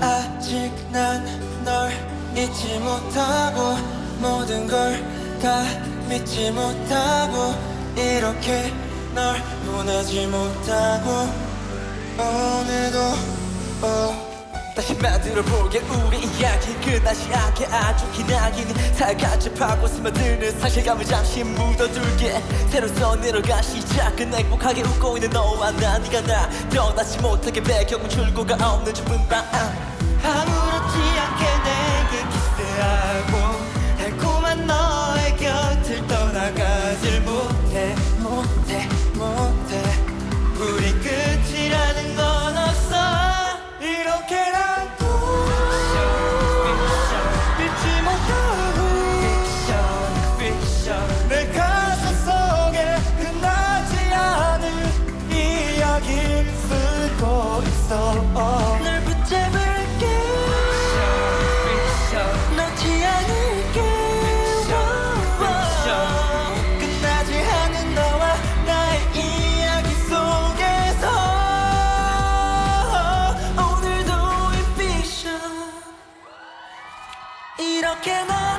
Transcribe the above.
아직 난 널 잊지 못하고 모든 걸 다 믿지 못하고 이렇게 널 보내지 못하고 오늘도 어 다시 만들어 보게 우리 이야기 끝나지 않게 아주 기나긴 살갗을 파고 스며드는 상실감을 잠시 묻어둘게. 새로 써내려간 시작은 행복하게 웃고 있는 너와 나 네가 나 떠나지 못하게 배경은 출구가 없는 좁은 방 can I?